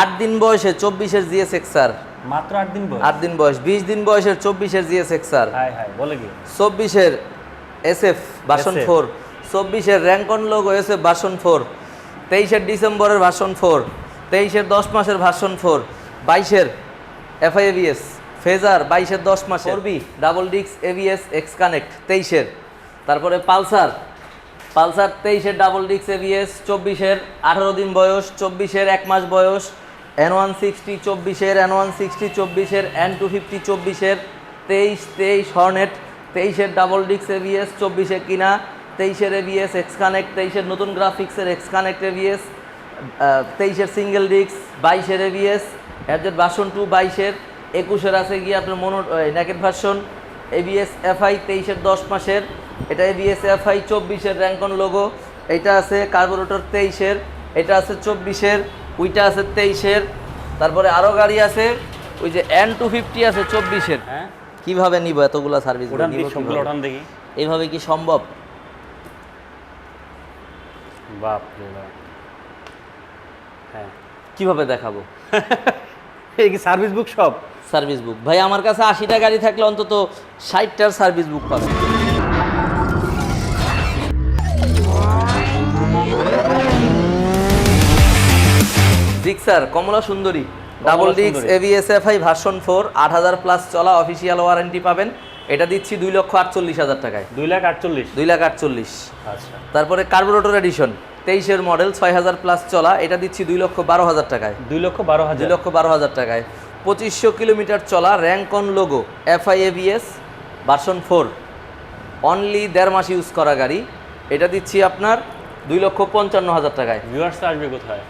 আট দিন বয়সে চব্বিশের জিএস এক্সার মাত্র আট দিন বয়স? আট দিন বয়স। বিশ দিন বয়সের চব্বিশের জিএস এক্সার বলে কি? চব্বিশের এস এফ SF ফোর। চব্বিশের র্যাঙ্কন লোগো এসএফ ভার্সন ফোর। তেইশের ডিসেম্বরের ভার্সন ফোর। তেইশের দশ মাসের ভার্সন ফোর। বাইশের এফআইএবিএস ফেজার বাইশের দশ মাসের। ফোরবি ডাবল ডিক্স এবিএস এক্স কানেক্ট। তেইশের। তারপরে পালসার। পালসার তেইশের ডাবল ডিক্স এবিএস চব্বিশের আঠারো দিন বয়স। চব্বিশের এক মাস বয়স। এন ওয়ান সিক্সটি চব্বিশের এন ওয়ান সিক্সটি চব্বিশের এন টু ফিফটি চব্বিশের তেইশ তেইশ হর্নেট তেইশের ডাবল ডিক্স এবিএস চব্বিশে কিনা তেইশের এবিএস এক্স কানেক্ট তেইশের নতুন গ্রাফিক্সের এক্স কানেক্ট এবিএস তেইশের সিঙ্গেল ডিক্স বাইশের এবিএস অ্যাবজেট ভার্সন টু বাইশের একুশের আছে গিয়ে আপনার mono naked version ABS FI তেইশের দশ মাসের এটা এবিএস এফআই চব্বিশের র্যাঙ্কন লোগো এটা আছে কার্বোরেটর তেইশের এটা আছে চব্বিশের ওইটা আছে তেইশের তারপরে আরও গাড়ি আছে ওই যে এন টু ফিফটি আছে চব্বিশের। হ্যাঁ। কীভাবে নিব এতগুলো সার্ভিস দেখি এইভাবে কি সম্ভব? বাপ। হ্যাঁ। কীভাবে দেখাবো? এই কি সার্ভিস বুক সব? সার্ভিস বুক ভাই আমার কাছে আশিটা গাড়ি থাকলে অন্তত ষাটটার সার্ভিস বুক পাবেন। ডিক্সার কমলা সুন্দরী ডাবল ডিক্স। এভিএস এফআই ভার্সন ফোর আট হাজার প্লাস চলা অফিসিয়াল ওয়ারেন্টি পাবেন। এটা দিচ্ছি দুই লক্ষ আটচল্লিশ হাজার টাকায়। দুই লাখ আটচল্লিশ। দুই লাখ আটচল্লিশ। আচ্ছা। তারপরে কার্বোরেটর এডিশন তেইশের মডেল ছয় হাজার প্লাস চলা এটা দিচ্ছি দুই লক্ষ বারো হাজার টাকায়। দুই লক্ষ বারো হাজার। দুই লক্ষ বারো হাজার টাকায়। পঁচিশশো কিলোমিটার চলা Rancon logo FI ABS version four only দেড় মাস ইউজ করা গাড়ি। এটা দিচ্ছি আপনার দুই লক্ষ পঞ্চান্ন হাজার টাকায়। ভিউয়ার্স আসবে কোথায়?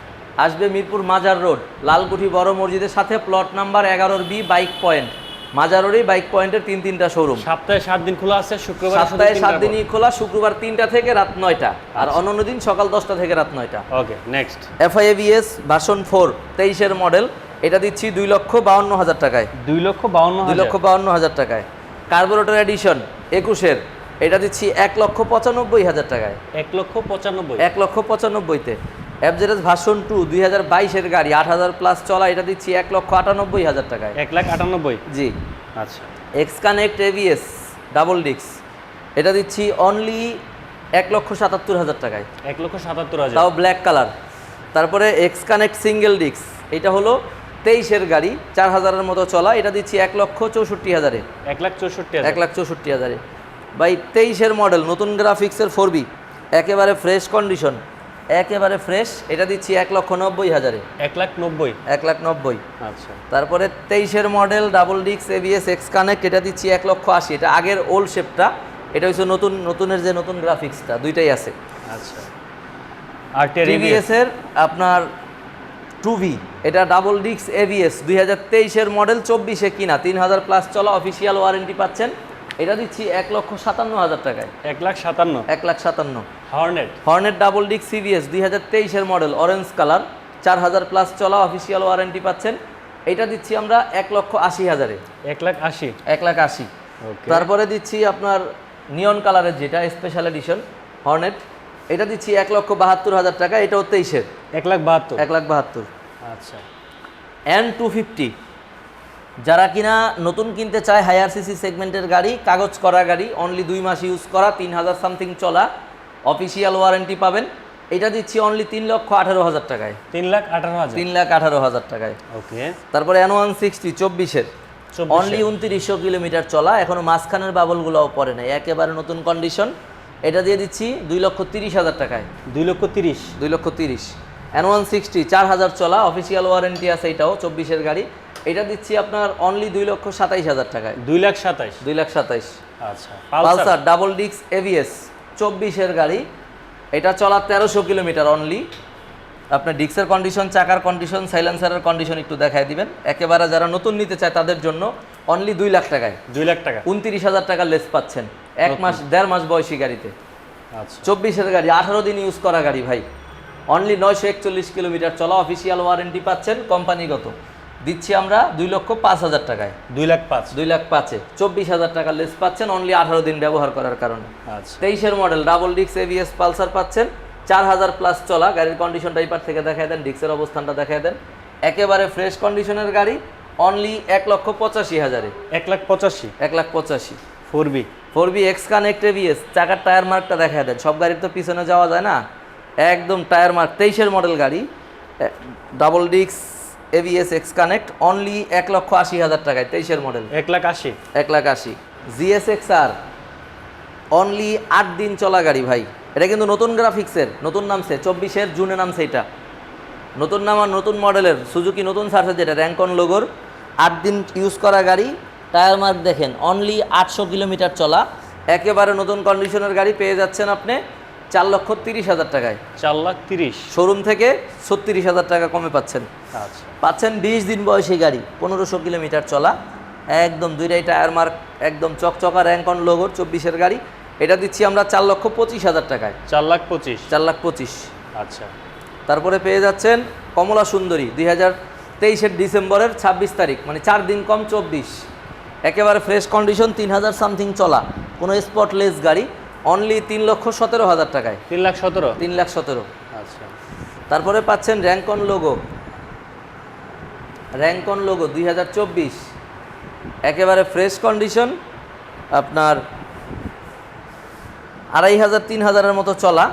আসবে মিরপুর মাজার রোড। লালকুঠি বড় মসজিদের সাথে প্লট নাম্বার এগারোর বি বাইক পয়েন্ট মাজার রোডেই বাইক পয়েন্টের তিন তিনটা শোরুম সপ্তাহে সাত দিন খোলা আছে শুক্রবার সপ্তাহে সাত দিনই খোলা শুক্রবার তিনটা থেকে রাত নয়টা। আর অন্যান্য দিন সকাল দশটা থেকে রাত নয়টা। Okay next FI ABS version four তেইশের মডেল এটা দিচ্ছি দুই লক্ষ বাউন্ন হাজার টাকায়। দুই লক্ষ বাউন্ন দুই লক্ষ বাউন্ন হাজার টাকায়। কার্বোরেটর এডিশন একুশের। এটা দিচ্ছি এক লক্ষ পঁচানব্বই হাজার টাকায়। এক লক্ষ পঁচানব্বই। এক লক্ষ পঁচানব্বইতে। অ্যাবজেরেস ভার্সন টু দুই হাজার বাইশের গাড়ি আট হাজার প্লাস চলা এটা দিচ্ছি এক লক্ষ আটানব্বই হাজার টাকায়। এক লাখ আটানব্বই? জি। আচ্ছা। এক্স কানেক্ট এভিএস ডাবল ডিক্স এটা দিচ্ছি অনলি এক লক্ষ সাতাত্তর হাজার টাকায়। এক লক্ষ সাতাত্তর হাজার। তাও ব্ল্যাক কালার তারপরে এক্স কানেক্ট সিঙ্গেল ডিক্স এটা হলো তেইশের গাড়ি চার হাজারের মতো চলা এটা দিচ্ছি এক লক্ষ চৌষট্টি হাজারে। এক লাখ চৌষট্টি এক লাখ চৌষট্টি হাজারে। বাই তেইশের মডেল নতুন গ্রাফিক্সের ফোর বি একেবারে ফ্রেশ কন্ডিশন একেবারে ফ্রেশ এটা দিচ্ছি এক লক্ষ নব্বই হাজারে। এক লাখ নব্বই? এক লাখ নব্বই। আচ্ছা। তারপরে তেইশের মডেল ডাবল ডিক্স এবিএস এক্স কানেক্ট এটা দিচ্ছি এক লক্ষ আশি। এটা আগের ওল্ড শেপটা এটা হচ্ছে নতুন নতুনের যে নতুন গ্রাফিক্সটা দুইটাই আছে। আচ্ছা। আর টিভিএস এর আপনার টু ভি এটা ডাবল ডিক্স এবিএস দুই হাজার তেইশের মডেল চব্বিশে কিনা তিন হাজার প্লাস চলা অফিসিয়াল ওয়ারেন্টি পাচ্ছেন। এটা দিচ্ছি এক লক্ষ সাতান্ন হাজার টাকায়। এক লাখ সাতান্ন। এক লাখ সাতান্ন। হর্নেট। হর্নেট ডাবল ডিক্স সিভিএস দুই হাজার তেইশের মডেল অরেঞ্জ কালার চার হাজার প্লাস চলা অফিসিয়াল ওয়ারেন্টি পাচ্ছেন। এটা দিচ্ছি আমরা এক লক্ষ আশি হাজারে। এক লাখ আশি। এক লাখ আশি। তারপরে দিচ্ছি আপনার নিয়ন কালারের যেটা স্পেশাল এডিশন হর্নেট। এটা দিচ্ছি এক লক্ষ বাহাত্তর হাজার টাকা এটাও তেইশের। এক লাখ বাহাত্তর। এক লাখ বাহাত্তর। আচ্ছা। এন টু ফিফটি যারা কিনা নতুন কিনতে চায় হায়ার সিসি সেগমেন্টের গাড়ি কাগজ করা গাড়ি অনলি দুই মাস ইউজ করা তিন হাজার সামথিং চলা অফিসিয়াল ওয়ারেন্টি পাবেন। এটা দিচ্ছি অনলি তিন লক্ষ আঠারো হাজার টাকায়। তিন লাখ আঠারো হাজার। তিন লাখ আঠারো হাজার টাকায়। ওকে। তারপরে এন ওয়ান সিক্সটি চব্বিশের। অনলি উনত্রিশশো কিলোমিটার চলা এখনও মাঝখানের বাবলগুলোও পড়ে নাই একেবারে নতুন কন্ডিশন এটা দিয়ে দিচ্ছি দুই লক্ষ তিরিশ হাজার টাকায়। দুই লক্ষ তিরিশ। দুই লক্ষ তিরিশ। এন ওয়ান সিক্সটি চার হাজার চলা অফিসিয়াল ওয়ারেন্টি আছে এটাও চব্বিশের গাড়ি। এটা দিচ্ছি আপনার অনলি দুই লক্ষ সাতাইশ হাজার টাকায়। দুই লাখ সাতাইশ? দুই লাখ সাতাইশ। আচ্ছা পালসার? ডাবল ডিক্স এভিএস চব্বিশের গাড়ি। এটা চলা তেরোশো কিলোমিটার অনলি আপনার ডিক্সের কন্ডিশন চাকার কন্ডিশন সাইলেন্সারের কন্ডিশন একটু দেখায় দিবেন। একেবারে যারা নতুন নিতে চায় তাদের জন্য অনলি দুই লাখ টাকায়। দুই লাখ টাকা? উনত্রিশ হাজার টাকা লেস পাচ্ছেন। এক মাস দেড় মাস বয়সী গাড়িতে। আচ্ছা। চব্বিশের গাড়ি আঠারো দিন ইউজ করা গাড়ি ভাই। অনলি নয়শো একচল্লিশ কিলোমিটার চলা অফিসিয়াল ওয়ারেন্টি পাচ্ছেন কোম্পানিগত দিচ্ছি আমরা দুই লক্ষ পাঁচ হাজার টাকায়। দুই লাখ পাঁচ। দুই লাখ পাঁচে। চব্বিশ হাজার টাকা লেস পাচ্ছেন অনলি আঠারো দিন ব্যবহার করার কারণে। আচ্ছা। তেইশের মডেল ডাবল ডিক্স এভিএস পালসার পাচ্ছেন চার হাজার প্লাস চলা গাড়ির কন্ডিশনটা এই পার থেকে দেখায় দেন ডিক্সের অবস্থানটা দেখায় দেন। একেবারে ফ্রেশ কন্ডিশনের গাড়ি অনলি এক লক্ষ পঁচাশি হাজারে। এক লাখ পঁচাশি। এক লাখ পঁচাশি। Four B. Four B X connect ABS চাকার টায়ার মার্কটা দেখা দেন। সব গাড়ির তো পিছনে যাওয়া যায় না? একদম টায়ার মার্ক তেইশের মডেল গাড়ি ডাবল ডিক্স এবিএস এক্স কানেক্ট অনলি এক লক্ষ আশি হাজার টাকায় তেইশের মডেল এক লাখ আশি। এক লাখ আশি। জিএস এক্স আর অনলি আট দিন চলা গাড়ি ভাই। এটা কিন্তু নতুন গ্রাফিক্সের নতুন নামছে চব্বিশের জুনে নামছে এটা। নতুন নাম আর নতুন মডেলের সুজুকি নতুন সার্ফেস যেটা র্যাঙ্কন লোগোর আট দিন ইউজ করা গাড়ি। টায়ার মার্ক দেখেন অনলি আটশো কিলোমিটার চলা। একেবারে নতুন কন্ডিশনের গাড়ি পেয়ে যাচ্ছেন আপনি। চার লক্ষ তিরিশ হাজার টাকায়। চার লাখ তিরিশ। শোরুম থেকে ছত্রিশ হাজার টাকা কমে পাচ্ছেন। আচ্ছা। পাচ্ছেন বিশ দিন বয়সী গাড়ি পনেরোশো কিলোমিটার চলা। একদম দুইটাই টায়ার মার্ক একদম চকচকা র্যাঙ্কন লোগোর চব্বিশের গাড়ি। এটা দিচ্ছি আমরা চার লক্ষ পঁচিশ হাজার টাকায়। চার লাখ পঁচিশ। চার লাখ পঁচিশ। আচ্ছা। তারপরে পেয়ে যাচ্ছেন কমলা সুন্দরী দুই হাজার তেইশের ডিসেম্বরের ছাব্বিশ তারিখ মানে চার দিন কম চব্বিশ। একেবারে ফ্রেশ কন্ডিশন তিন হাজার সামথিং চলা। কোনো স্পটলেস গাড়ি। অনলি তিন লক্ষ সতেরো হাজার টাকায়। তিন লাখ সতেরো? তিন লাখ সতেরো। আচ্ছা। তারপরে পাচ্ছেন র্যাঙ্কন লোগো র্যাঙ্কন লোগো দুই হাজার চব্বিশ। একেবারে ফ্রেশ কন্ডিশন আপনার আড়াই হাজার তিন হাজারের মতো চলা।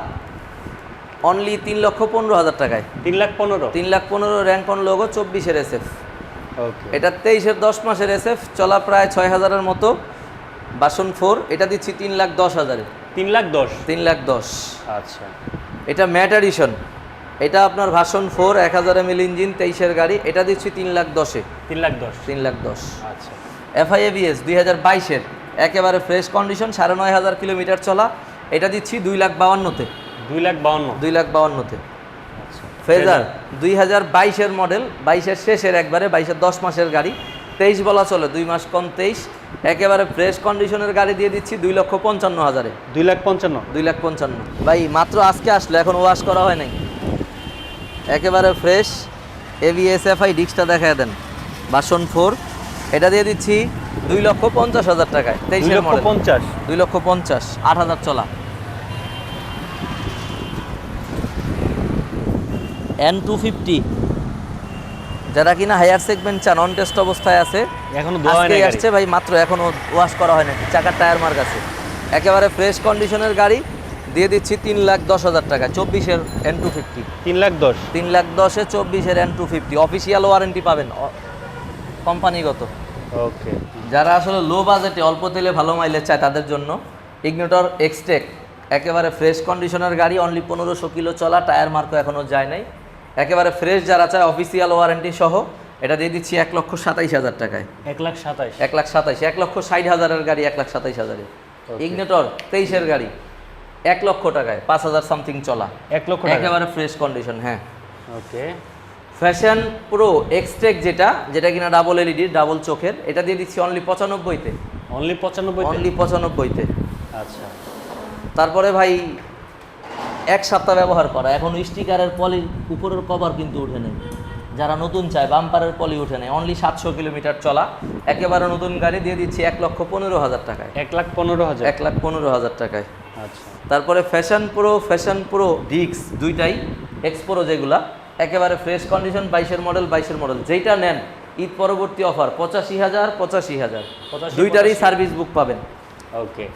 অনলি তিন লক্ষ পনেরো হাজার টাকায়। তিন লাখ পনেরো? তিন লাখ পনেরো র্যাঙ্কন লোগো চব্বিশের এসএফ ওকে এটা তেইশের দশ মাসের এসএফ চলা প্রায় ছয় হাজারের মতো। বাসন ফোর এটা দিচ্ছি তিন লাখ দশ হাজারে। তিন লাখ দশ। তিন লাখ দশ। আচ্ছা। এটা ম্যাট এটা আপনার ভাষণ ফোর এক হাজার এম ইঞ্জিন তেইশের গাড়ি। এটা দিচ্ছি তিন লাখ দশে। তিন লাখ দশ। তিন লাখ দশ। আচ্ছা। এফআইএবিএস দুই হাজার বাইশের। একেবারে ফ্রেশ কন্ডিশন সাড়ে নয় হাজার কিলোমিটার চলা। এটা দিচ্ছি দুই লাখ বাউান্নতে। দুই লাখ বাউন্ন। দুই লাখ বাউান্নতে। আচ্ছা। ফেজার দুই হাজার বাইশের মডেল বাইশের শেষের একবারে বাইশের দশ মাসের গাড়ি। তেইশ বলা চলে দুই মাস কম তেইশ। একেবারে ফ্রেশ কন্ডিশনের গাড়ি দিয়ে দিচ্ছি দুই লক্ষ পঞ্চান্ন হাজারে। দুই লাখ পঞ্চান্ন। দুই লাখ পঞ্চান্ন। ভাই মাত্র আজকে আসলো এখন ওয়াশ করা হয় নাই। একেবারে ফ্রেশ এভিএসএফআই ডিস্কটা দেখায় দেন। বাসন ফোর এটা দিয়ে দিচ্ছি দুই লক্ষ পঞ্চাশ হাজার টাকায় তেইশের লক্ষ পঞ্চাশ। দুই লক্ষ পঞ্চাশ আট হাজার চলা। এন টু ফিফটি যারা কিনা হায়ার সেগমেন্ট চান অন টেস্ট অবস্থায় আছে এখনও গাড়ি। আসছে ভাই মাত্র এখনও ওয়াশ করা হয় না চাকার টায়ার মার্ক আছে। একেবারে ফ্রেশ কন্ডিশনের গাড়ি দিয়ে দিচ্ছি তিন লাখ দশ হাজার টাকা চব্বিশের এন টু ফিফটি তিন লাখ দশ। তিন লাখ দশে চব্বিশের N two fifty official warranty পাবেন কোম্পানিগত ওকে যারা আসলে লো বাজেটে অল্প তেলে ভালো মাইলেজ চায় তাদের জন্য ইগনিটর এক্সটেক একেবারে ফ্রেশ কন্ডিশনের গাড়ি অনলি পনেরোশো কিলো চলা টায়ার মার্কও এখনও যায় নাই। একেবারে ফ্রেশ যারা চায় অফিসিয়াল ওয়ারেন্টি সহ এটা দিয়ে দিচ্ছি এক লক্ষ সাতাইশ হাজার টাকায়। এক লাখ সাতাইশ। এক লাখ সাতাইশ এক লক্ষ ষাট হাজারের গাড়ি এক লাখ সাতাইশ হাজারে ইগনেটর তেইশের গাড়ি এক লক্ষ টাকায় পাঁচ হাজার সামথিং চলা। এক লক্ষ একেবারে ফ্রেশ কন্ডিশন হ্যাঁ। ওকে ফ্যাশন প্রো এক্সটেক যেটা যেটা কিনা ডাবল এলইডি ডাবল চোখের এটা দিয়ে দিচ্ছি অনলি পঁচানব্বইতে। অনলি পঁচানব্বই অনলি পঁচানব্বইতে। আচ্ছা। তারপরে ভাই এক সপ্তাহ ব্যবহার করা। এখন স্টিকারের পলির উপরের কভার কিন্তু উঠে নেই। যারা নতুন চায় বাম্পারের পলি উঠে নেই। অনলি সাতশো কিলোমিটার চলা। একেবারে নতুন গাড়ি দিয়ে দিচ্ছি এক লক্ষ পনেরো হাজার টাকায়। এক লাখ পনেরো হাজার। এক লাখ পনেরো হাজার টাকায়। আচ্ছা। তারপরে ফ্যাশন প্রো ফ্যাশন প্রো ডিক্স দুইটাই এক্সপ্রো যেগুলা। একেবারে ফ্রেশ কন্ডিশন বাইশের মডেল বাইশের মডেল যেইটা নেন ঈদ পরবর্তী অফার পঁচাশি হাজার পঁচাশি হাজার। দুইটারই সার্ভিস বুক পাবেন। ওকে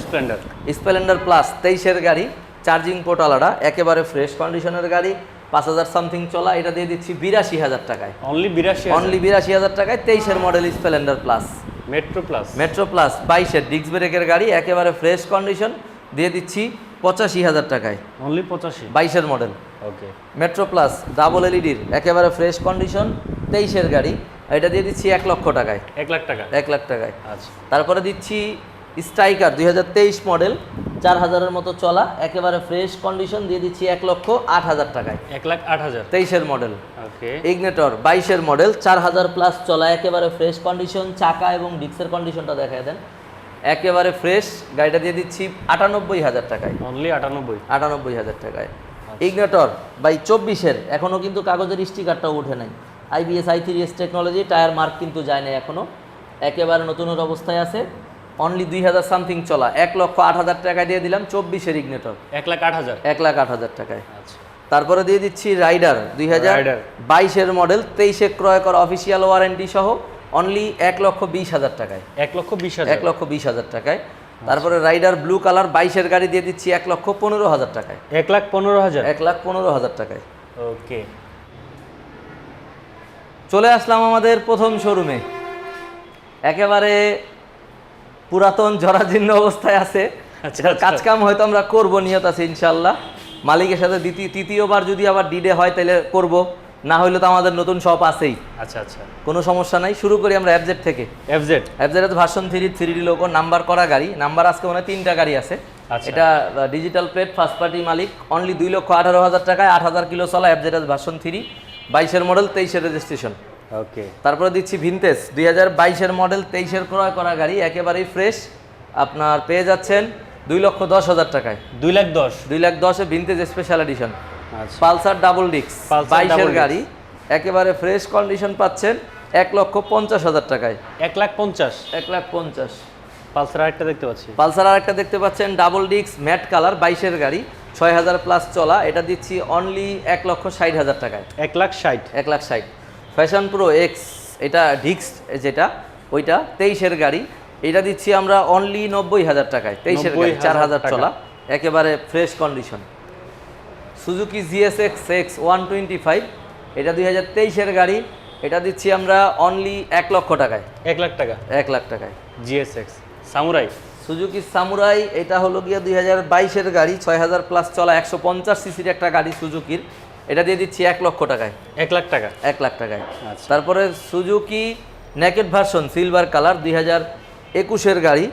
স্প্লেন্ডার স্প্লেন্ডার প্লাস তেইশের গাড়ি। চার্জিং পোর্ট আলাদা একেবারে ফ্রেশ কন্ডিশনের গাড়ি পাঁচ হাজার সামথিং চলা এটা দিয়ে দিচ্ছি বিরাশি হাজার টাকায়। অনলি বিরাশি অনলি বিরাশি হাজার টাকায় তেইশের model Splendor plus Metro plus Metro plus বাইশের ডিস্ক ব্রেকের গাড়ি একেবারে ফ্রেশ কন্ডিশন দিয়ে দিচ্ছি পঁচাশি হাজার টাকায়। অনলি পঁচাশি। বাইশের model okay Metro plus double এলইডির একেবারে ফ্রেশ কন্ডিশন তেইশের গাড়ি এটা দিয়ে দিচ্ছি এক লক্ষ টাকায়। এক লাখ টাকা। এক লাখ টাকায়। আচ্ছা। তারপরে দিচ্ছি স্ট্রাইকার দুই হাজার তেইশ মডেল চার হাজারের মতো চলা একেবারে ফ্রেশ কন্ডিশন দিয়ে দিচ্ছি এক লক্ষ আট হাজার টাকায়। এক লাখ আট হাজার। তেইশের মডেল ওকে। ইগনেটর বাইশের মডেল চার হাজার প্লাস চলা একেবারে ফ্রেশ কন্ডিশন চাকা এবং ডিক্সের কন্ডিশনটা দেখায় দেন। একেবারে ফ্রেশ গাড়িটা দিয়ে দিচ্ছি আটানব্বই হাজার টাকায়। অনলি আটানব্বই। আটানব্বই হাজার টাকায়। ইগনেটর বাই চব্বিশের এখনও কিন্তু কাগজের স্টিকারটাও উঠে নাই। IBS I three S technology tyre mark কিন্তু যায় নাই এখনও একেবারে নতুনের অবস্থায় আছে। অনলি দুই হাজার সামথিং চলা। এক লক্ষ আট হাজার টাকা দিয়ে দিলাম চব্বিশের ইগনেটর এক লাখ আট হাজার। এক লাখ আট হাজার টাকায়। আচ্ছা। তারপরে দিয়ে দিচ্ছি রাইডার দুই হাজার। বাইশের মডেল তেইশে ক্রয় করা অফিসিয়াল ওয়ারেন্টি সহ অনলি এক লক্ষ বিশ হাজার টাকায়। এক লক্ষ বিশ হাজার। এক লক্ষ বিশ হাজার টাকায়। তারপরে রাইডার ব্লু কালার বাইশের গাড়ি দিয়ে দিচ্ছি এক লক্ষ পনেরো হাজার টাকায়। এক লাখ পনেরো হাজার। এক লাখ পনেরো হাজার টাকায়। ওকে। চলে আসলাম আমাদের প্রথম শোরুমে একেবারে পুরাতন জরাজীর্ণ অবস্থায় আছে। আচ্ছা কাজ কাম হয়তো আমরা করব নিয়ত আছে ইনশাল্লাহ। মালিকের সাথে দ্বিতীয় তৃতীয়বার যদি আবার ডিডে হয় তাহলে করব। না হইলে তো আমাদের নতুন শপ আছেই। আচ্ছা আচ্ছা। কোনো সমস্যা নাই শুরু করি আমরা অ্যাবজেট থেকে। Z অ্যাবজেট version three three D logo number করা গাড়ি। নাম্বার আজকে মনে তিনটা গাড়ি আছে। আচ্ছা। এটা ডিজিটাল প্লেট ফার্স্ট পার্টি মালিক। অনলি দুই লক্ষ আঠারো হাজার টাকায় আট হাজার কিলো চলা অ্যাবজেট ভার্সন থ্রি বাইশের মডেল তেইশের রেজিস্ট্রেশন ওকে তারপরে দিচ্ছি ভিনতেজ দুই হাজার বাইশের মডেল তেইশের ক্রয় করা গাড়ি একেবারেই ফ্রেশ আপনার পেয়ে যাচ্ছেন দুই লক্ষ দশ হাজার টাকায়। দুই লাখ দশ। দুই লাখ দশে vintage special edition Pulsar double ডিক্স বাইশের গাড়ি একেবারে ফ্রেশ কন্ডিশন পাচ্ছেন এক লক্ষ পঞ্চাশ হাজার টাকায়। এক লাখ পঞ্চাশ। এক লাখ পঞ্চাশ। পালসার আরেকটা দেখতে পাচ্ছি। পালসার আরেকটা দেখতে পাচ্ছেন ডাবল ডিক্স ম্যাট কালার বাইশের গাড়ি ছয় হাজার প্লাস চলা। এটা দিচ্ছি অনলি এক লক্ষ ষাট হাজার টাকায়। এক লাখ ষাট। এক লাখ ষাট। ফ্যাশন প্রো এক্স এটা ডিক্স যেটা ওইটা তেইশের গাড়ি। এটা দিচ্ছি আমরা অনলি নব্বই হাজার টাকায় তেইশের গাড়ি চার হাজার চলা একেবারে fresh condition Suzuki GSX X X one twenty five এটা দুই হাজার তেইশের গাড়ি এটা দিচ্ছি আমরা অনলি এক লক্ষ টাকায়। এক লাখ টাকা। এক লাখ টাকায়। জিএসএক্স সামুরাই সুজুকি সামুরাই এটা হলো গিয়ে দুই হাজার বাইশের গাড়ি ছয় হাজার প্লাস চলা একশো পঞ্চাশ সিসির একটা গাড়ি সুজুকির এটা দিয়ে দিচ্ছি এক লক্ষ টাকায়। এক লাখ টাকা? এক লাখ টাকায়। আচ্ছা। তারপরে Suzuki naked version silver colour দুই হাজার একুশের গাড়ি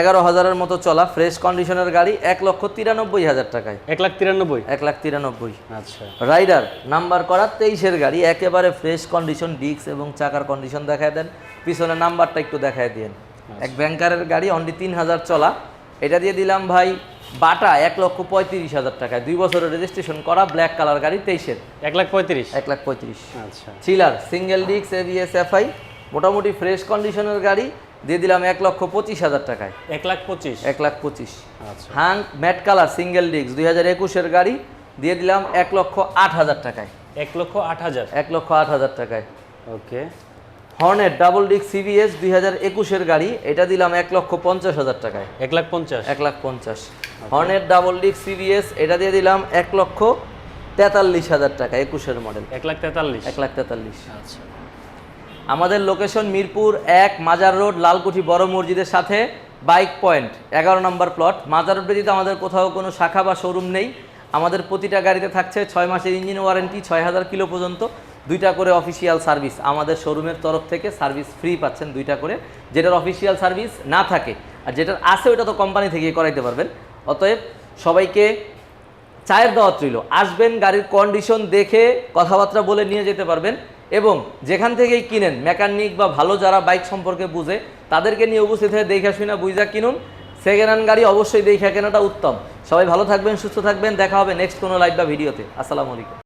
এগারো হাজারের মতো চলা ফ্রেশ কন্ডিশনের গাড়ি এক লক্ষ তিরানব্বই হাজার টাকায়। এক লাখ তিরানব্বই? এক লাখ তিরানব্বই। আচ্ছা। রাইডার নাম্বার করা তেইশের গাড়ি একেবারে ফ্রেশ কন্ডিশন ডিস্ক এবং চাকার কন্ডিশন দেখায় দেন। পিছনে নাম্বারটা একটু দেখায় দিন এক ব্যাংকারের গাড়ি অনলি তিন হাজার চলা। এটা দিয়ে দিলাম ভাই বাটা এক লক্ষ পঁয়ত্রিশ হাজার টাকায়। দুই বছরের রেজিস্ট্রেশন করা ব্ল্যাক কালার গাড়ি তেইশের। এক লাখ পঁয়ত্রিশ? এক লাখ পঁয়ত্রিশ। আচ্ছা। চিলার সিঙ্গেল ডিক্স এবিএস এফআই মোটামুটি ফ্রেশ কন্ডিশনের গাড়ি দিয়ে দিলাম এক লক্ষ পঁচিশ হাজার টাকায়। এক লাখ পঁচিশ? এক লাখ পঁচিশ। আচ্ছা। হাং ম্যাট কালার সিঙ্গেল ডিক্স দুই হাজার একুশের গাড়ি দিয়ে দিলাম এক লক্ষ আট হাজার টাকায়। এক লক্ষ আট হাজার? এক লক্ষ আট হাজার টাকায়। ওকে। হর্নেট ডাবল ডিক্স সিবিএস দুই হাজার একুশের গাড়ি এটা দিলাম এক লক্ষ পঞ্চাশ হাজার টাকায়। এক লাখ পঞ্চাশ? এক লাখ পঞ্চাশ। হর্নেট ডাবল ডিক্স সিবিএস এটা দিয়ে দিলাম এক লক্ষ তেতাল্লিশ হাজার টাকা একুশের মডেল। এক লাখ তেতাল্লিশ। এক লাখ তেতাল্লিশ। আচ্ছা। আমাদের লোকেশন মিরপুর এক মাজার রোড লালকুঠি বড় মসজিদের সাথে বাইক পয়েন্ট এগারো নম্বর প্লট। মাজার রোড ব্যতীত আমাদের কোথাও কোনো শাখা বা শোরুম নেই। আমাদের প্রতিটা গাড়িতে থাকছে ছয় মাসের ইঞ্জিন ওয়ারেন্টি ছয় হাজার কিলো পর্যন্ত। দুইটা করে অফিসিয়াল সার্ভিস আমাদের শোরুমের তরফ থেকে সার্ভিস ফ্রি পাচ্ছেন দুইটা করে। যেটার অফিসিয়াল সার্ভিস না থাকে আর যেটার আছে ওটা তো কোম্পানি থেকে করাইতে পারবেন। অতএব সবাইকে চায়ের দাওয়াত রইল। আসবেন, গাড়ির কন্ডিশন দেখে কথাবার্তা বলে নিয়ে যেতে পারবেন এবং যেখান থেকেই কিনেন মেকানিক বা ভালো যারা বাইক সম্পর্কে বুঝে, তাদেরকে নিয়ে উপস্থিত হয়ে দেখে শুনে বুঝা কিনুন। সেকেন্ড হ্যান্ড গাড়ি অবশ্যই দেখে কেনাটা উত্তম। সবাই ভালো থাকবেন, সুস্থ থাকবেন, দেখা হবে নেক্সট কোনো লাইভ বা ভিডিওতে আসসালামু আলাইকুম।